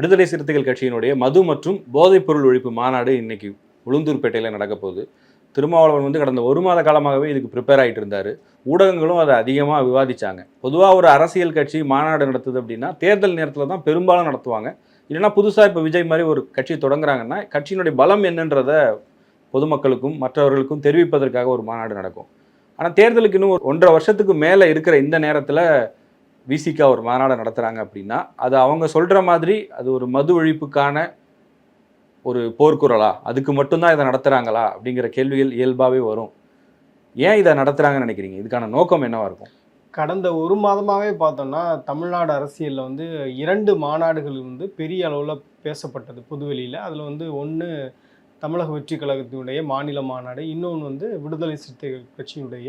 விடுதலை சிறுத்தைகள் கட்சியினுடைய மது மற்றும் போதைப்பொருள் ஒழிப்பு மாநாடு இன்னைக்கு உளுந்தூர்பேட்டையில் நடக்க போகுது. திருமாவளவன் வந்து கடந்த ஒரு மாத காலமாகவே இதுக்கு ப்ரிப்பேர் ஆகிட்டு இருந்தார். ஊடகங்களும் அதை அதிகமாக விவாதித்தாங்க பொதுவாக ஒரு அரசியல் கட்சி மாநாடு நடத்துது அப்படின்னா தேர்தல் நேரத்தில் தான் பெரும்பாலும் நடத்துவாங்க. இல்லைன்னா புதுசாக இப்போ விஜய் மாதிரி ஒரு கட்சி தொடங்குறாங்கன்னா கட்சியினுடைய பலம் என்னன்றத பொதுமக்களுக்கும் மற்றவர்களுக்கும் தெரிவிப்பதற்காக ஒரு மாநாடு நடக்கும். ஆனால் தேர்தலுக்கு இன்னும் ஒரு ஒன்றரை வருஷத்துக்கு மேலே இருக்கிற இந்த நேரத்தில் விசிகா ஒரு மாநாடு நடத்துகிறாங்க அப்படின்னா அது அவங்க சொல்கிற மாதிரி அது ஒரு மது ஒழிப்புக்கான ஒரு போர்க்குரலா? அதுக்கு மட்டும்தான் இதை நடத்துகிறாங்களா அப்படிங்கிற கேள்விகள் இயல்பாகவே வரும். ஏன் இதை நடத்துகிறாங்கன்னு நினைக்கிறீங்க? இதுக்கான நோக்கம் என்னவாக இருக்கும்? கடந்த ஒரு மாதமாகவே பார்த்தோம்னா தமிழ்நாடு அரசியலில் வந்து இரண்டு மாநாடுகள் வந்து பெரிய அளவில் பேசப்பட்டது புதுவெளியில். அதில் வந்து ஒன்று தமிழக வெற்றி கழகத்தினுடைய மாநில மாநாடு இன்னொன்று வந்து விடுதலை சிறுத்தைகள் கட்சியினுடைய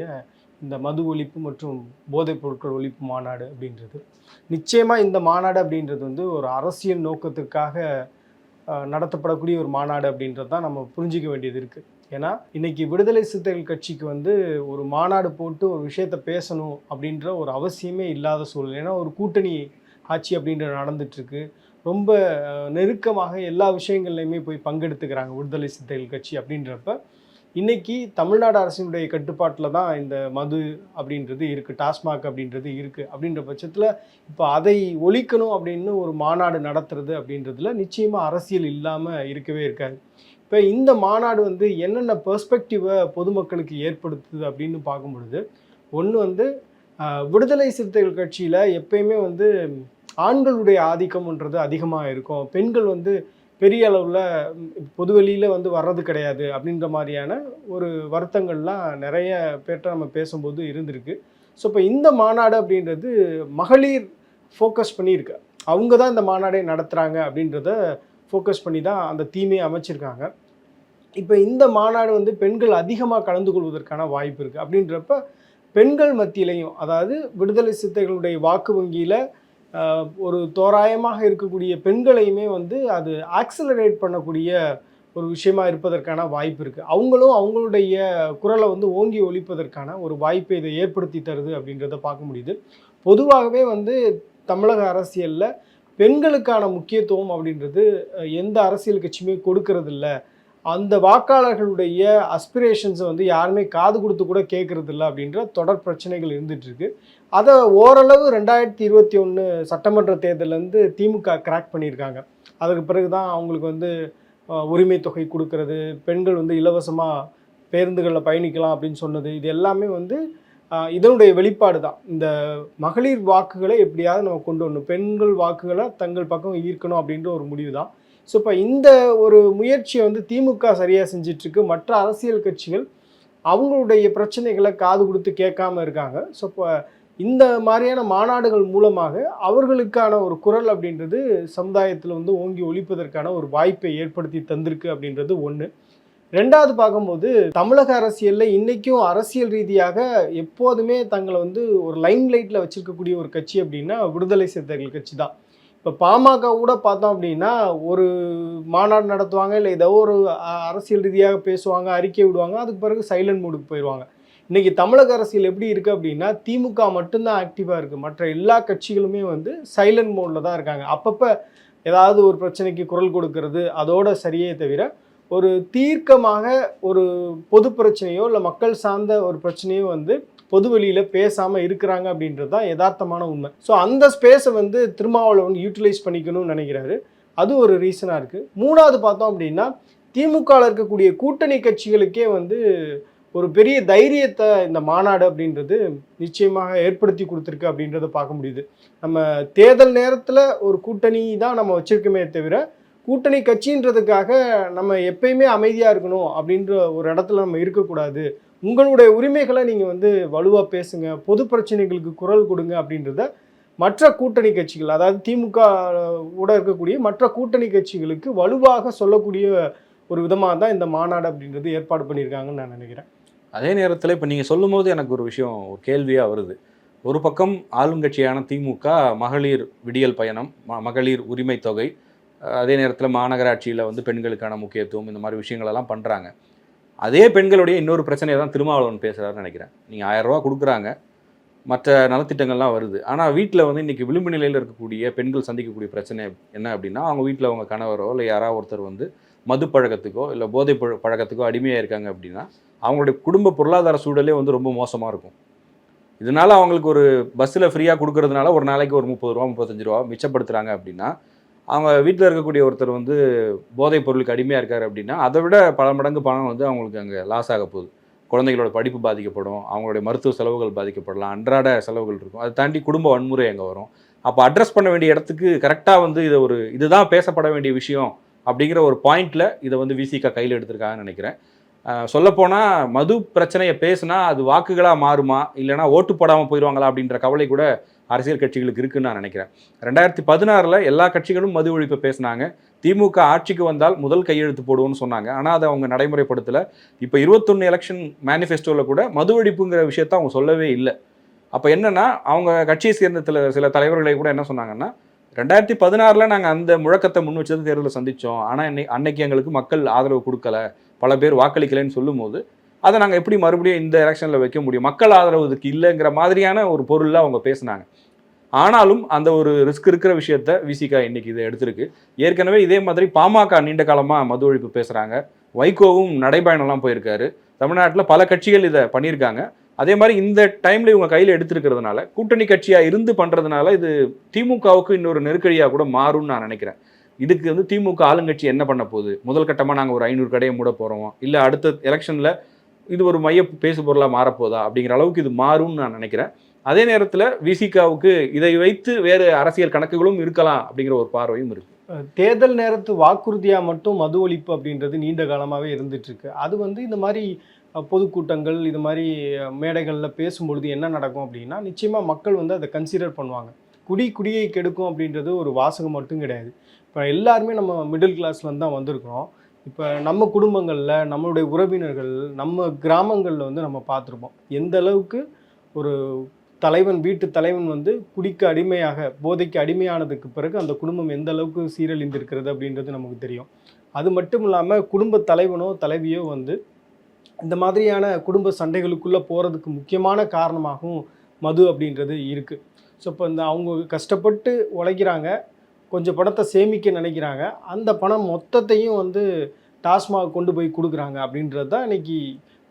இந்த மது ஒழிப்பு மற்றும் போதைப் பொருட்கள் ஒழிப்பு மாநாடு அப்படின்றது. நிச்சயமாக இந்த மாநாடு அப்படின்றது வந்து ஒரு அரசியல் நோக்கத்துக்காக நடத்தப்படக்கூடிய ஒரு மாநாடு அப்படின்றது தான் நம்ம புரிஞ்சிக்க வேண்டியது இருக்குது ஏன்னா இன்னைக்கு விடுதலை சிறுத்தைகள் கட்சிக்கு வந்து ஒரு மாநாடு போட்டு ஒரு விஷயத்த பேசணும் அப்படின்ற ஒரு அவசியமே இல்லாத சூழ்நிலை. ஏன்னா ஒரு கூட்டணி ஆட்சி அப்படின்றது நடந்துட்டுருக்கு ரொம்ப நெருக்கமாக எல்லா விஷயங்கள்லையுமே போய் பங்கெடுத்துக்கிறாங்க விடுதலை சிறுத்தைகள் கட்சி அப்படின்றப்ப. இன்னைக்கு தமிழ்நாடு அரசினுடைய கட்டுப்பாட்டில் தான் இந்த மது அப்படின்றது இருக்குது டாஸ்மாக் அப்படின்றது இருக்குது அப்படின்ற பட்சத்தில் இப்போ அதை ஒழிக்கணும் அப்படின்னு ஒரு மாநாடு நடத்துறது அப்படின்றதுல நிச்சயமாக அரசியல் இல்லாமல் இருக்கவே இருக்காது. இப்போ இந்த மாநாடு வந்து என்னென்ன பெர்ஸ்பெக்டிவை பொதுமக்களுக்கு ஏற்படுத்துது அப்படின்னு பார்க்கும் பொழுது ஒன்று வந்து விடுதலை சிறுத்தைகள் கட்சியில் எப்பயுமே வந்து ஆண்களுடைய ஆதிக்கம்ன்றது அதிகமாக இருக்கும். பெண்கள் வந்து பெரிய அளவில் பொதுவெளியில் வந்து வர்றது கிடையாது அப்படின்ற மாதிரியான ஒரு வருத்தங்கள்லாம் நிறைய பேர்கிட்ட நம்ம பேசும்போது இருந்திருக்கு. ஸோ இப்போ இந்த மாநாடு அப்படின்றது மகளிர் ஃபோக்கஸ் பண்ணியிருக்கு. அவங்க தான் இந்த மாநாடை நடத்துகிறாங்க அப்படின்றத ஃபோக்கஸ் பண்ணி தான் அந்த தீமையை அமைச்சிருக்காங்க. இப்போ இந்த மாநாடு வந்து பெண்கள் அதிகமாக கலந்து கொள்வதற்கான வாய்ப்பு இருக்குது அப்படின்றப்ப பெண்கள் மத்தியிலையும் அதாவது விடுதலை சித்தைகளுடைய வாக்கு வங்கியில் ஒரு தோராயமாக இருக்கக்கூடிய பெண்களையுமே வந்து அது ஆக்சலரேட் பண்ணக்கூடிய ஒரு விஷயமா இருப்பதற்கான வாய்ப்பு இருக்குது அவங்களும் அவங்களுடைய குரலை வந்து ஓங்கி ஒழிப்பதற்கான ஒரு வாய்ப்பை இதை ஏற்படுத்தி தருது அப்படின்றத பார்க்க முடியுது. பொதுவாகவே வந்து தமிழக அரசியலில் பெண்களுக்கான முக்கியத்துவம் அப்படின்றது எந்த அரசியல் கட்சியுமே கொடுக்கறதில்ல. அந்த வாக்காளர்களுடைய அஸ்பிரேஷன்ஸை வந்து யாருமே காது கொடுத்து கூட கேட்கறதில்ல அப்படின்ற தொடர் பிரச்சனைகள் இருந்துட்டு இருக்கு. அதை ஓரளவு ரெண்டாயிரத்தி இருபத்தி ஒன்று சட்டமன்ற தேர்தலேருந்து திமுக கிராக் பண்ணியிருக்காங்க. அதுக்கு பிறகு தான் அவங்களுக்கு வந்து உரிமை தொகை கொடுக்கறது பெண்கள் வந்து இலவசமாக பேருந்துகளில் பயணிக்கலாம் அப்படின்னு சொன்னது இது எல்லாமே வந்து இதனுடைய வெளிப்பாடு தான் இந்த மகளிர் வாக்குகளை எப்படியாவது நம்ம கொண்டு வரணும். பெண்கள் வாக்குகளை தங்கள் பக்கம் ஈர்க்கணும் அப்படின்ற ஒரு முடிவு தான் ஸோ இப்போ இந்த ஒரு முயற்சியை வந்து திமுக சரியாக செஞ்சிட்ருக்கு. மற்ற அரசியல் கட்சிகள் அவங்களுடைய பிரச்சனைகளை காது கொடுத்து கேட்காம இருக்காங்க. ஸோ இப்போ இந்த மாதிரியான மாநாடுகள் மூலமாக அவர்களுக்கான ஒரு குரல் அப்படின்றது சமுதாயத்தில் வந்து ஓங்கி ஒழிப்பதற்கான ஒரு வாய்ப்பை ஏற்படுத்தி தந்திருக்கு அப்படின்றது ஒன்று ரெண்டாவது பார்க்கும்போது தமிழக அரசியலில் இன்றைக்கும் அரசியல் ரீதியாக எப்போதுமே தங்களை வந்து ஒரு லைம் லைட்டில் வச்சுருக்கக்கூடிய ஒரு கட்சி அப்படின்னா விடுதலை சிறுத்தைகள் கட்சி தான். இப்போ பாமக கூட பார்த்தோம் அப்படின்னா ஒரு மாநாடு நடத்துவாங்க இல்லை ஏதோ ஒரு அரசியல் ரீதியாக பேசுவாங்க அறிக்கை விடுவாங்க அதுக்கு பிறகு சைலண்ட் மூடுக்கு போயிடுவாங்க இன்னைக்கு தமிழக அரசியல் எப்படி இருக்குது அப்படின்னா திமுக மட்டும்தான் ஆக்டிவாக இருக்குது மற்ற எல்லா கட்சிகளுமே வந்து சைலண்ட் மோடில் தான் இருக்காங்க. அப்பப்போ ஏதாவது ஒரு பிரச்சனைக்கு குரல் கொடுக்கறது அதோட சரியே தவிர ஒரு தீர்க்கமாக ஒரு பொது பிரச்சனையோ இல்லை மக்கள் சார்ந்த ஒரு பிரச்சனையோ வந்து பொது வெளியில் பேசாமல் இருக்கிறாங்க அப்படின்றது தான் யதார்த்தமான உண்மை. ஸோ அந்த ஸ்பேஸை வந்து திருமாவளவன் யூட்டிலைஸ் பண்ணிக்கணும்னு நினைக்கிறாரு. அது ஒரு ரீசனாக இருக்குது மூணாவது பார்த்தோம் அப்படின்னா திமுகவில் இருக்கக்கூடிய கூட்டணி கட்சிகளுக்கே வந்து ஒரு பெரிய தைரியத்தை இந்த மாநாடு அப்படின்றது நிச்சயமாக ஏற்படுத்தி கொடுத்துருக்கு அப்படின்றத பார்க்க முடியுது. நம்ம தேர்தல் நேரத்தில் ஒரு கூட்டணி தான் நம்ம வச்சுருக்கோமே தவிர கூட்டணி கட்சின்றதுக்காக நம்ம எப்பயுமே அமைதியாக இருக்கணும் அப்படின்ற ஒரு இடத்துல நம்ம இருக்கக்கூடாது. உங்களுடைய உரிமைகளை நீங்கள் வந்து வலுவாக பேசுங்க பொது பிரச்சனைகளுக்கு குரல் கொடுங்க அப்படின்றத மற்ற கூட்டணி கட்சிகள் அதாவது திமுக கூட இருக்கக்கூடிய மற்ற கூட்டணி கட்சிகளுக்கு வலுவாக சொல்லக்கூடிய ஒரு விதமாக தான் இந்த மாநாடு அப்படின்றது ஏற்பாடு பண்ணியிருக்காங்கன்னு நான் நினைக்கிறேன். அதே நேரத்தில் இப்போ நீங்கள் சொல்லும்போது எனக்கு ஒரு விஷயம் ஒரு கேள்வியாக வருது. ஒரு பக்கம் ஆளுங்கட்சியான திமுக மகளிர் விடியல் பயணம் ம- மகளிர் உரிமை தொகை அதே நேரத்தில் மாநகராட்சியில் வந்து பெண்களுக்கான முக்கியத்துவம் இந்த மாதிரி விஷயங்களெல்லாம் பண்ணுறாங்க அதே பெண்களுடைய இன்னொரு பிரச்சனையை தான் திருமாவளவன் பேசுகிறாருன்னு நினைக்கிறேன். நீங்கள் ஆயிரம் ரூபா கொடுக்குறாங்க. மற்ற நலத்திட்டங்கள்லாம் வருது. ஆனால் வீட்டில் வந்து இன்றைக்கி விளிம்பு நிலையில் இருக்கக்கூடிய பெண்கள் சந்திக்கக்கூடிய பிரச்சனை என்ன அப்படின்னா அவங்க வீட்டில் அவங்க கணவரோ இல்லை யாராவது ஒருத்தர் வந்து மது பழக்கத்துக்கோ இல்லை போதை பழ பழக்கத்துக்கோ அடிமையாக இருக்காங்க அப்படின்னா அவங்களுடைய குடும்ப பொருளாதார சூழலே வந்து ரொம்ப மோசமாக இருக்கும். இதனால் அவங்களுக்கு ஒரு பஸ்ஸில் ஃப்ரீயாக கொடுக்கறதுனால ஒரு நாளைக்கு ஒரு முப்பது ரூபா முப்பத்தஞ்சு ரூபா மிச்சப்படுத்துகிறாங்க அப்படின்னா அவங்க வீட்டில் இருக்கக்கூடிய ஒருத்தர் வந்து போதைப் பொருளுக்கு அடிமையாக இருக்கார் அப்படின்னா அதை விட பல மடங்கு பணம் வந்து அவங்களுக்கு அங்கே லாஸ் ஆக போகுது. குழந்தைகளோட படிப்பு பாதிக்கப்படும் அவங்களுடைய மருத்துவ செலவுகள் பாதிக்கப்படலாம் அன்றாட செலவுகள் இருக்கும். அதை தாண்டி குடும்ப வன்முறை அங்கே வரும். அப்போ அட்ரஸ் பண்ண வேண்டிய இடத்துக்கு கரெக்டாக வந்து இதை ஒரு இதுதான் பேசப்பட வேண்டிய விஷயம் அப்படிங்கிற ஒரு பாயிண்ட்டில் இதை வந்து விசிகா கையில் எடுத்திருக்காங்கன்னு நினைக்கிறேன். சொல்லப்போனால் மது பிரச்சனையை பேசுனா அது வாக்குகளாக மாறுமா? இல்லைனா ஓட்டு போடாமல் போயிடுவாங்களா அப்படின்ற கவலை கூட அரசியல் கட்சிகளுக்கு இருக்குன்னு நான் நினைக்கிறேன். ரெண்டாயிரத்தி பதினாறில் எல்லா கட்சிகளும் மது ஒழிப்பை பேசினாங்க. திமுக ஆட்சிக்கு வந்தால் முதல் கையெழுத்து போடுவோம்னு சொன்னாங்க. ஆனால் அதை அவங்க நடைமுறைப்படுத்தலை. இப்போ இருபத்தொன்று எலெக்ஷன் மேனிஃபெஸ்டோவில் கூட மது ஒழிப்புங்கிற விஷயத்த அவங்க சொல்லவே இல்லை. அப்போ என்னென்னா அவங்க கட்சியை சேர்ந்த சில சில தலைவர்களை கூட என்ன சொன்னாங்கன்னா ரெண்டாயிரத்தி பதினாறில் நாங்கள் அந்த முழக்கத்தை முன் வச்சது தேர்தலில் சந்தித்தோம் ஆனால் இன்னை அன்னைக்கு எங்களுக்கு மக்கள் ஆதரவு கொடுக்கல. பல பேர் வாக்களிக்கலைன்னு சொல்லும்போது அதை நாங்கள் எப்படி மறுபடியும் இந்த எலெக்ஷனில் வைக்க முடியும்? மக்கள் ஆதரவு இதுக்கு இல்லைங்கிற மாதிரியான ஒரு பொருளில் அவங்க பேசுனாங்க. ஆனாலும் அந்த ஒரு ரிஸ்க் இருக்கிற விஷயத்த விசிகா இன்னைக்கு இதை எடுத்திருக்கு. ஏற்கனவே இதே மாதிரி பாமக நீண்ட காலமாக மது ஒழிப்பு பேசுகிறாங்க வைகோவும் நடைபயணம்லாம் போயிருக்காரு. தமிழ்நாட்டில் பல கட்சிகள் இதை பண்ணியிருக்காங்க. அதே மாதிரி இந்த டைமில் இவங்க கையில் எடுத்திருக்கிறதுனால கூட்டணி கட்சியாக இருந்து பண்ணுறதுனால இது திமுகவுக்கு இன்னொரு நெருக்கடியாக கூட மாறும்னு நான் நினைக்கிறேன். இதுக்கு வந்து திமுக ஆளுங்கட்சி என்ன பண்ண போகுது? முதல் கட்டமாக நாங்கள் ஒரு ஐநூறு கடையை மூட போகிறோம் இல்லை அடுத்த எலெக்ஷனில் இது ஒரு மைய பேசு பொருளாக மாறப்போதா? அப்படிங்கிற அளவுக்கு இது மாறும்னு நான் நினைக்கிறேன். அதே நேரத்தில் விசிகாவுக்கு இதை வைத்து வேறு அரசியல் கணக்குகளும் இருக்கலாம் அப்படிங்கிற ஒரு பார்வையும் இருக்குது தேர்தல் நேரத்து வாக்குறுதியாக மட்டும் மது ஒழிப்பு அப்படின்றது நீண்ட காலமாகவே இருந்துகிட்ருக்கு அது வந்து இந்த மாதிரி பொதுக்கூட்டங்கள் இது மாதிரி மேடைகளில் பேசும்பொழுது என்ன நடக்கும் அப்படின்னா நிச்சயமாக மக்கள் வந்து அதை கன்சிடர் பண்ணுவாங்க. குடி குடியை கெடுக்கும் அப்படின்றது ஒரு வாசகம் மட்டும் கிடையாது. இப்போ எல்லாருமே நம்ம மிடில் கிளாஸ்லேருந்து தான் வந்திருக்கிறோம். இப்போ நம்ம குடும்பங்களில் நம்மளுடைய உறவினர்கள் நம்ம கிராமங்களில் வந்து நம்ம பார்த்துருப்போம். எந்த அளவுக்கு ஒரு தலைவன் வீட்டு தலைவன் வந்து குடிக்கு அடிமையாக போதைக்கு அடிமையானதுக்கு பிறகு அந்த குடும்பம் எந்த அளவுக்கு சீரழிந்திருக்கிறது அப்படின்றது நமக்கு தெரியும். அது மட்டும் இல்லாமல் குடும்ப தலைவனோ தலைவியோ வந்து இந்த மாதிரியான குடும்ப சண்டைகளுக்குள்ளே போகிறதுக்கு முக்கியமான காரணமாகவும் மது அப்படின்றது இருக்குது ஸோ இப்போ இந்த அவங்க கஷ்டப்பட்டு உழைக்கிறாங்க. கொஞ்சம் பணத்தை சேமிக்க நினைக்கிறாங்க. அந்த பணம் மொத்தத்தையும் வந்து டாஸ்மாக் கொண்டு போய் கொடுக்குறாங்க அப்படின்றது தான் இன்னைக்கு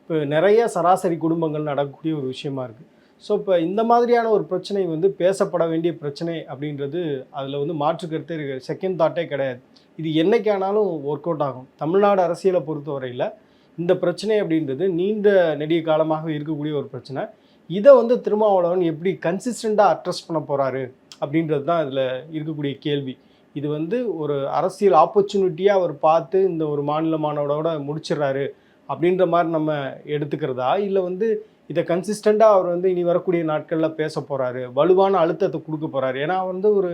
இப்போ நிறைய சராசரி குடும்பங்கள் நடக்கக்கூடிய ஒரு விஷயமா இருக்குது ஸோ இப்போ இந்த மாதிரியான ஒரு பிரச்சனை வந்து பேசப்பட வேண்டிய பிரச்சனை அப்படின்றது அதில் வந்து மாற்று கருத்தே இருக்கு செகண்ட் தாட்டே கிடையாது. இது என்னைக்கானாலும் ஒர்க் அவுட் ஆகும். தமிழ்நாடு அரசியலை பொறுத்தவரையில் இந்த பிரச்சனை அப்படின்றது நீண்ட நெடிய காலமாக இருக்கக்கூடிய ஒரு பிரச்சனை. இதை வந்து திருமாவளவன் எப்படி கன்சிஸ்டண்ட்டாக அட்ரஸ் பண்ண போகிறாரு அப்படின்றது தான் இதில் இருக்கக்கூடிய கேள்வி. இது வந்து ஒரு அரசியல் ஆப்பர்ச்சுனிட்டியாக அவர் பார்த்து இந்த ஒரு மாநில மாணவரோட முடிச்சிடுறாரு அப்படின்ற மாதிரி நம்ம எடுத்துக்கிறதா? இல்லை வந்து இதை கன்சிஸ்டண்ட்டாக அவர் வந்து இனி வரக்கூடிய நாட்களில் பேச போகிறாரு வலுவான அழுத்தத்தை கொடுக்க போகிறாரு ஏன்னா அவர் வந்து ஒரு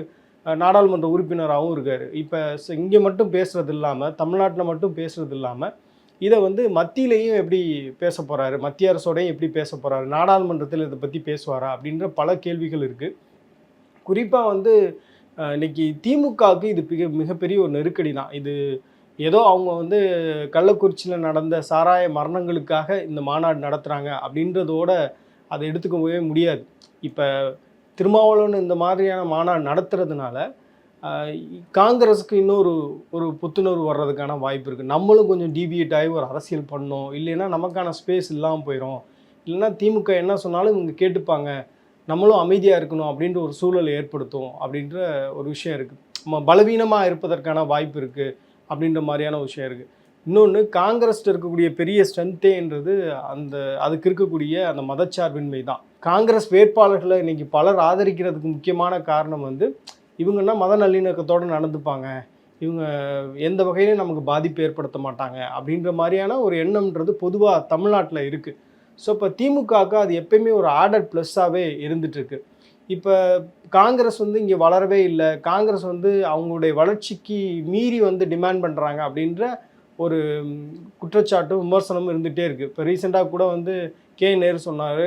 நாடாளுமன்ற உறுப்பினராகவும் இருக்கார். இப்போ இங்கே மட்டும் பேசுகிறது இல்லாமல் தமிழ்நாட்டில் மட்டும் பேசுகிறது இல்லாமல் இதை வந்து மத்தியிலையும் எப்படி பேச போகிறாரு மத்திய அரசோடையும் எப்படி பேச போகிறாரு நாடாளுமன்றத்தில் இதை பற்றி பேசுவாரா? அப்படின்ற பல கேள்விகள் இருக்குது குறிப்பாக வந்து இன்னைக்கு திமுகவுக்கு இது மிக மிகப்பெரிய ஒரு நெருக்கடி தான் இது ஏதோ அவங்க வந்து கள்ளக்குறிச்சியில் நடந்த சாராய மரணங்களுக்காக இந்த மாநாடு நடத்துகிறாங்க அப்படின்றதோட அதை எடுத்துக்கவே முடியாது. இப்போ திருமாவளவன் இந்த மாதிரியான மாநாடு நடத்துறதுனால காங்கிரஸுக்கு இன்னொரு ஒரு புத்துணர்வு வர்றதுக்கான வாய்ப்பு இருக்குது நம்மளும் கொஞ்சம் டிபியேட் ஆகி ஒரு அரசியல் பண்ணோம். இல்லைன்னா நமக்கான ஸ்பேஸ் இல்லாமல் போயிடும் இல்லைன்னா திமுக என்ன சொன்னாலும் இவங்க கேட்டுப்பாங்க. நம்மளும் அமைதியாக இருக்கணும் அப்படின்ற ஒரு சூழல் ஏற்படுத்தும் அப்படின்ற ஒரு விஷயம் இருக்குது நம்ம பலவீனமாக இருப்பதற்கான வாய்ப்பு இருக்குது அப்படின்ற மாதிரியான ஒரு விஷயம் இருக்குது இன்னொன்று காங்கிரஸில் இருக்கக்கூடிய பெரிய ஸ்ட்ரென்த்தேன்றது அந்த அதுக்கு இருக்கக்கூடிய அந்த மதச்சார்பின்மை தான். காங்கிரஸ் வேட்பாளர்களை இன்றைக்கி பலர் ஆதரிக்கிறதுக்கு முக்கியமான காரணம் வந்து இவங்கன்னா மத நல்லிணக்கத்தோடு நடந்துப்பாங்க. இவங்க எந்த வகையிலும் நமக்கு பாதிப்பு ஏற்படுத்த மாட்டாங்க அப்படின்ற மாதிரியான ஒரு எண்ணம்ன்றது பொதுவாக தமிழ்நாட்டில் இருக்குது ஸோ இப்போ திமுகவுக்கு அது எப்பயுமே ஒரு ஆர்டர் ப்ளஸ்ஸாகவே இருந்துகிட்ருக்கு இப்போ காங்கிரஸ் வந்து இங்கே வளரவே இல்லை. காங்கிரஸ் வந்து அவங்களுடைய வளர்ச்சிக்கு மீறி வந்து டிமாண்ட் பண்ணுறாங்க அப்படின்ற ஒரு குற்றச்சாட்டும் விமர்சனமும் இருந்துகிட்டே இருக்குது இப்போ ரீசெண்டாக கூட வந்து கே நேரு சொன்னார்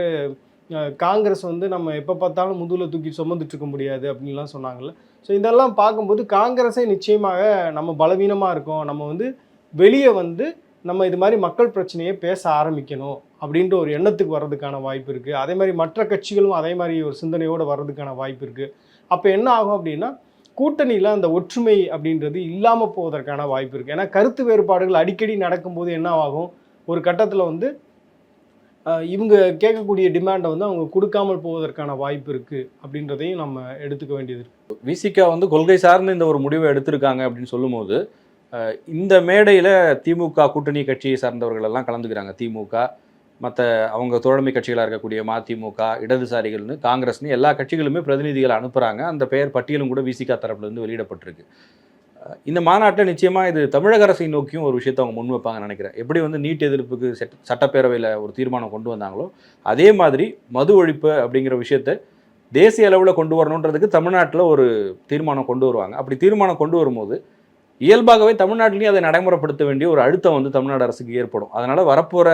காங்கிரஸ் வந்து நம்ம எப்போ பார்த்தாலும் முதுகில் தூக்கி சுமந்துட்டு இருக்க முடியாது அப்படின்லாம் சொன்னாங்கல்ல. ஸோ இதெல்லாம் பார்க்கும்போது காங்கிரஸே நிச்சயமாக நம்ம பலவீனமாக இருக்கோம். நம்ம வந்து வெளியே வந்து நம்ம இது மாதிரி மக்கள் பிரச்சனையை பேச ஆரம்பிக்கணும். அப்படின்ற ஒரு எண்ணத்துக்கு வர்றதுக்கான வாய்ப்பு இருக்குது அதே மாதிரி மற்ற கட்சிகளும் அதே மாதிரி ஒரு சிந்தனையோடு வர்றதுக்கான வாய்ப்பு இருக்குது அப்போ என்ன ஆகும் அப்படின்னா கூட்டணியில் அந்த ஒற்றுமை அப்படின்றது இல்லாமல் போவதற்கான வாய்ப்பு இருக்குது ஏன்னா கருத்து வேறுபாடுகள் அடிக்கடி நடக்கும்போது என்ன ஆகும்? ஒரு கட்டத்தில் வந்து இவங்க கேட்கக்கூடிய டிமாண்டை வந்து அவங்க கொடுக்காமல் போவதற்கான வாய்ப்பு இருக்குது அப்படின்றதையும் நம்ம எடுத்துக்க வேண்டியது இருக்குது விசிகா வந்து கொள்கை சார்ந்து இந்த ஒரு முடிவை எடுத்திருக்காங்க அப்படின்னு சொல்லும்போது இந்த மேடையில் திமுக கூட்டணி கட்சியை சார்ந்தவர்கள் எல்லாம் கலந்துக்கிறாங்க. திமுக மற்ற அவங்க தோழமை கட்சிகளாக இருக்கக்கூடிய மதிமுக இடதுசாரிகள்னு காங்கிரஸ்னு எல்லா கட்சிகளுமே பிரதிநிதிகளை அனுப்புகிறாங்க அந்த பெயர் பட்டியலும் கூட விசிகா தரப்புலேருந்து வெளியிடப்பட்டிருக்கு. இந்த மாநாட்டில் நிச்சயமாக இது தமிழக அரசை நோக்கியும் ஒரு விஷயத்தை அவங்க முன் வைப்பாங்க நினைக்கிறேன். எப்படி வந்து நீட் எதிர்ப்புக்கு சட்ட சட்டப்பேரவையில் ஒரு தீர்மானம் கொண்டு வந்தாங்களோ அதே மாதிரி மது ஒழிப்பு அப்படிங்கிற விஷயத்தை தேசிய அளவில் கொண்டு வரணுன்றதுக்கு தமிழ்நாட்டில் ஒரு தீர்மானம் கொண்டு வருவாங்க. அப்படி தீர்மானம் கொண்டு வரும்போது இயல்பாகவே தமிழ்நாட்டிலையும் அதை நடைமுறைப்படுத்த வேண்டிய ஒரு அழுத்தம் வந்து தமிழ்நாடு அரசுக்கு ஏற்படும். அதனால் வரப்போகிற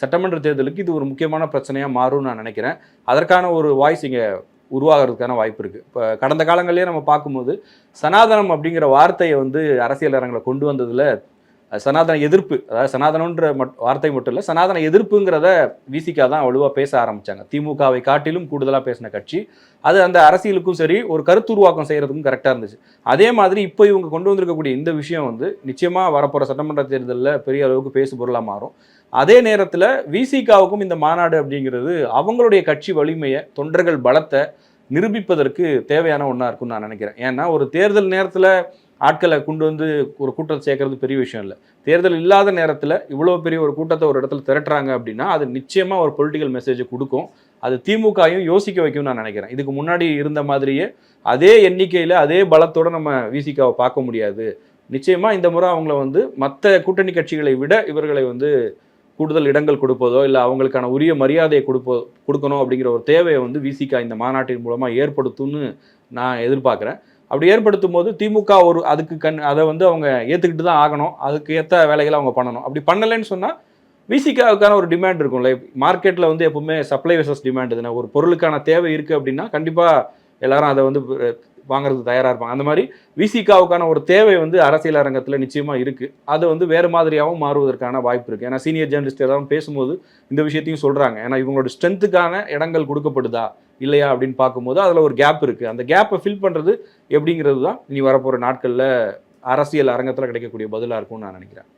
சட்டமன்ற தேர்தலுக்கு இது ஒரு முக்கியமான பிரச்சனையாக மாறும்னு நான் நினைக்கிறேன். அதற்கான ஒரு வாய்ஸ் இங்கே உருவாகிறதுக்கான வாய்ப்பு இருக்குது இப்போ கடந்த காலங்களிலே நம்ம பார்க்கும்போது சனாதனம் அப்படிங்கிற வார்த்தையை வந்து அரசியல் அரங்களை கொண்டு வந்ததில் சனாதன எதிர்ப்பு அதாவது சனாதனன்ற மட் வார்த்தை மட்டும் இல்லை சனாதன எதிர்ப்புங்கிறத விசிகா தான் வலுவாக பேச ஆரம்பித்தாங்க திமுகவை காட்டிலும் கூடுதலாக பேசின கட்சி. அது அந்த அரசியலுக்கும் சரி ஒரு கருத்துருவாக்கம் செய்கிறதுக்கும் கரெக்டாக இருந்துச்சு. அதே மாதிரி இப்போ இவங்க கொண்டு வந்திருக்கக்கூடிய இந்த விஷயம் வந்து நிச்சயமாக வரப்போகிற சட்டமன்ற தேர்தலில் பெரிய அளவுக்கு பேசு பொருளாக மாறும். அதே நேரத்தில் விசிகாவுக்கும் இந்த மாநாடு அப்படிங்கிறது அவங்களுடைய கட்சி வலிமையை தொண்டர்கள் பலத்தை நிரூபிப்பதற்கு தேவையான ஒன்றா இருக்கும்னு நான் நினைக்கிறேன். ஏன்னா ஒரு தேர்தல் நேரத்தில் ஆட்களை கொண்டு வந்து ஒரு கூட்டத்தை சேர்க்கறது பெரிய விஷயம் இல்லை. தேர்தல் இல்லாத நேரத்தில் இவ்வளோ பெரிய ஒரு கூட்டத்தை ஒரு இடத்துல திரட்டுறாங்க அப்படின்னா அது நிச்சயமாக ஒரு பொலிட்டிக்கல் மெசேஜை கொடுக்கும். அது திமுகவையும் யோசிக்க வைக்கும்னு நான் நினைக்கிறேன். இதுக்கு முன்னாடி இருந்த மாதிரியே அதே எண்ணிக்கையில் அதே பலத்தோட நம்ம விசிகாவை பார்க்க முடியாது. நிச்சயமாக இந்த முறை அவங்கள வந்து மற்ற கூட்டணி கட்சிகளை விட இவர்களை வந்து கூடுதல் இடங்கள் கொடுப்பதோ இல்லை அவங்களுக்கான உரிய மரியாதையை கொடுப்போ கொடுக்கணும் அப்படிங்கிற ஒரு தேவையை வந்து விசிகா இந்த மாநாட்டின் மூலமாக ஏற்படுத்தும்னு நான் எதிர்பார்க்குறேன். அப்படி ஏற்படுத்தும் போது திமுக ஒரு அதுக்கு கண் அதை வந்து அவங்க ஏற்றுக்கிட்டு தான் ஆகணும். அதுக்கு ஏற்ற வேலைகளை அவங்க பண்ணணும். அப்படி பண்ணலைன்னு சொன்னால் விசிகாவுக்கான ஒரு டிமாண்ட் இருக்கும்ல. மார்க்கெட்டில் வந்து எப்பவுமே சப்ளை வெசஸ் டிமாண்ட் இதுனா ஒரு பொருளுக்கான தேவை இருக்குது அப்படின்னா கண்டிப்பாக எல்லாரும் அதை வந்து வாங்குறதுக்கு தயாராக இருப்பாங்க. அந்த மாதிரி விசிகாவுக்கான ஒரு தேவை வந்து அரசியல் அரங்கத்தில் நிச்சயமாக இருக்குது அது வந்து வேறு மாதிரியாகவும் மாறுவதற்கான வாய்ப்பு இருக்குது ஏன்னா சீனியர் ஜேர்னலிஸ்ட் எதாவது பேசும்போது இந்த விஷயத்தையும் சொல்கிறாங்க ஏன்னா இவங்களோட ஸ்ட்ரென்த்துக்கான இடங்கள் கொடுக்கப்படுதா? இல்லையா அப்படின்னு பார்க்கும்போது அதில் ஒரு கேப் இருக்குது அந்த கேப்பை ஃபில் பண்ணுறது எப்படிங்கிறது தான் இனி வரப்போகிற நாட்களில் அரசியல் அரங்கத்தில் கிடைக்கக்கூடிய பதிலாக இருக்கும்னு நான் நினைக்கிறேன்.